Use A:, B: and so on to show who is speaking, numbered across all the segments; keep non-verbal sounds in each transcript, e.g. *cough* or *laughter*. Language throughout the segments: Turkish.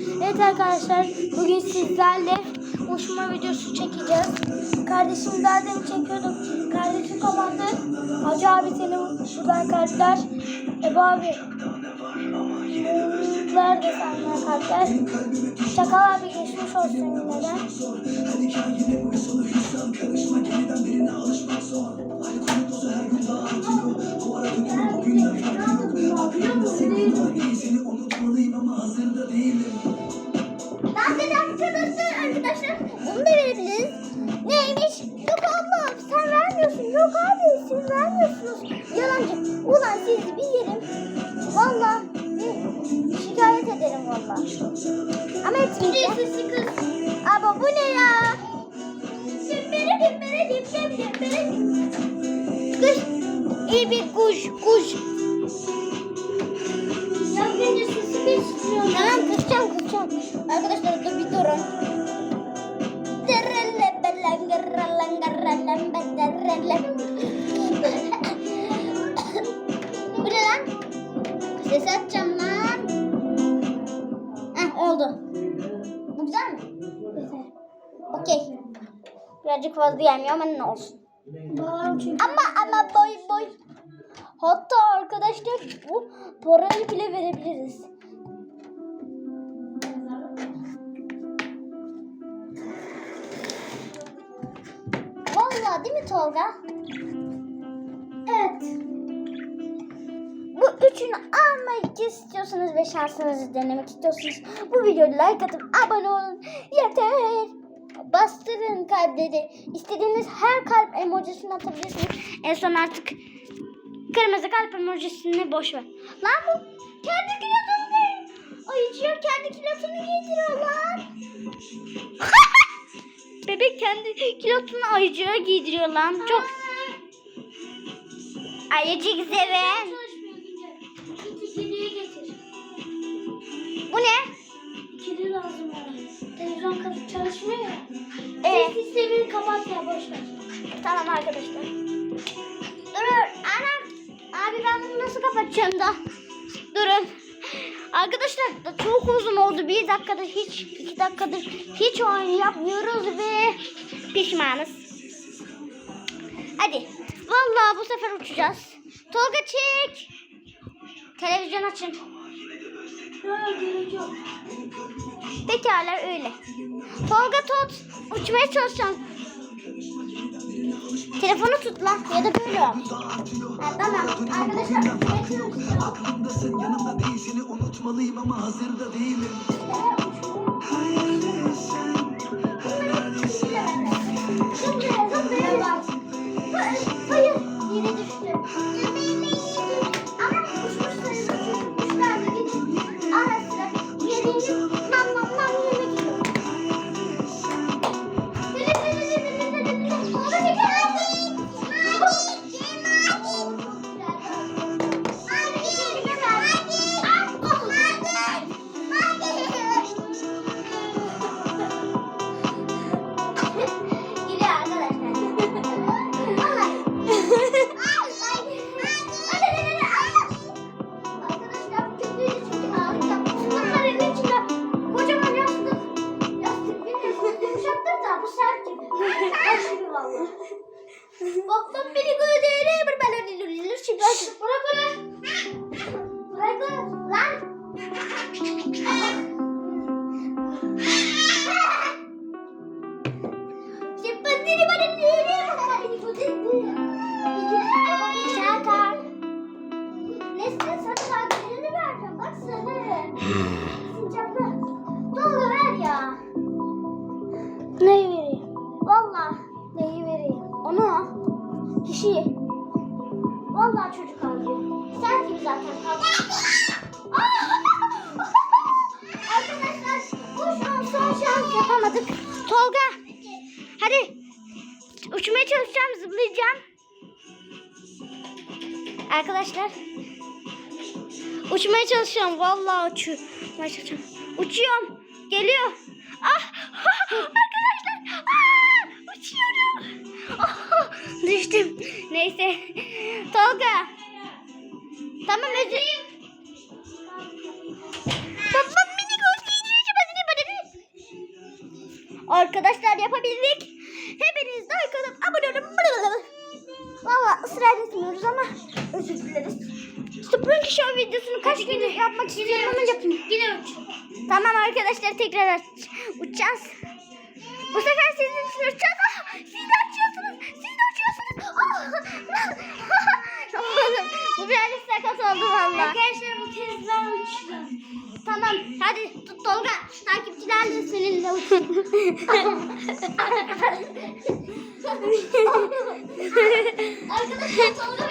A: Evet arkadaşlar bugün sizlerle uçma videosu çekeceğiz. Kardeşim daha demin çekiyorduk. Kardeşim kapandı. Hacı abi seni buradan kalpler. Ebu abi. Nerede senden kalpler? Çakal abi geçmiş olsun yine de.
B: Ben de arkadaşlar arkadaşlar bunu da verebiliriz. Neymiş? Yok abla sen vermiyorsun. Yok abi siz vermiyorsunuz. Yalancı. Ulan sizi bir yerim. Valla şikayet ederim valla. Ama kız. Ama bu ne ya? Dimbere dimbere dimbere dimbere. Kuş. İyi bir kuş kuş. Arkadaşlar dur bir durun. Bu ne lan? Ses açacağım lan. Heh oldu. Bu güzel mi? Güzel. Okey. Birazcık fazla gelmiyor ama ne olsun. Ama ama boy boy. Hatta arkadaşlar bu parayı bile verebiliriz. Tolga? Evet. Bu üçünü almak istiyorsanız ve şansınızı denemek istiyorsanız bu videoya like atıp abone olun. Yeter. Bastırın kalpleri. İstediğiniz her kalp emojisini atabilirsiniz. En son artık kırmızı kalp emojisini boş ver. Lan bu kendi kilotunu ne? Ayıcıyor kendi kilotunu giydiriyor lan. *laughs*
A: Bebek kendi kilotunu ayıcığa giydiriyor lan. Çok
B: Ayıcık seven. Bu ne?
A: İkili lazım bana. Televizyon kapı çalışmıyor ya.
B: Evet.
A: Ses sistemini kapat ya boş ver.
B: Tamam arkadaşlar. Durun. Anam. Abi ben bunu nasıl kapatacağım da? Durun. Arkadaşlar çok uzun oldu. Bir dakikadır hiç, iki dakikadır hiç oyun yapmıyoruz ve pişmanız. Hadi. Vallahi bu sefer uçacağız. Tolga çek. Televizyon açın. Pekala öyle. Tolga tut. Uçmaya çalışacağım. Telefonu tut lan ya da böyle tamam. Arkadaşlar çalışacağım.
C: Aklımdasın yanımda değil seni unutmalıyım ama hazırda değilim
B: Babam beni gördüğüne bir ben öyle şimdi hadi. Bırak onu. Bırak. Lan. Sempatini bana nereye kadar beni gördün? Şaka. Nesrin sana kalplerini vereceğim. Bak sana. Kişiyi. Valla çocuk alıyor. Sen kim zaten? *laughs* Arkadaşlar bu şu an son şans yapamadık. Tolga. Hadi. Uçmaya çalışacağım, zıplayacağım. Arkadaşlar.
A: Uçmaya çalışıyorum. Vallahi uçuyorum. Uçuyorum. Geliyor. Ah, ah, arkadaşlar ah, uçuyorum. Oh, düştüm. Neyse. Tolga.
B: Tamam özür
A: Baba minik özleyici badini badini.
B: Arkadaşlar yapabildik. Hepiniz like alıp abone olun. Israr etmiyoruz ama özür dileriz. Spring Show videosunu kaç gün yapmak istiyorum ama yapayım.
A: Yine uç.
B: Tamam arkadaşlar tekrar uçacağız. Bu sefer sizin için uçacağız. Ah, siz de uçuyorsunuz. Siz de uçuyorsunuz. Ah. *laughs* Oğlum, bu birazcık sakat oldu valla.
A: Arkadaşlar bu kez ben uçacağım.
B: Tamam hadi Tolga. Takipçiler de seninle uçsun. *laughs* *laughs* 你 *laughs* 瞅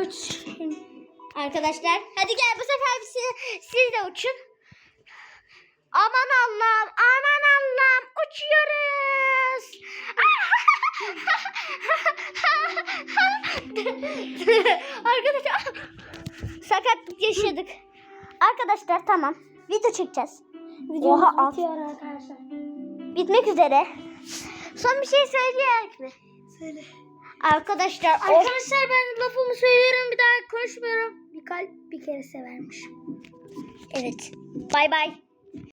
B: uç. Arkadaşlar
A: hadi
B: gel bu sefer siz, siz de uçun. Aman Allah'ım aman Allah'ım uçuyoruz. *laughs* Arkadaşlar sakatlık yaşadık. Arkadaşlar tamam video çekeceğiz.
A: Videomuz
B: Oha,
A: bitiyor arkadaşlar.
B: Bitmek üzere. Son bir şey söyleyerek mi?
A: Söyle.
B: Arkadaşlar
A: Arkadaşlar ben lafımı söylüyorum bir daha konuşmuyorum. Bir kalp bir kere severmiş.
B: Evet. Bay bay.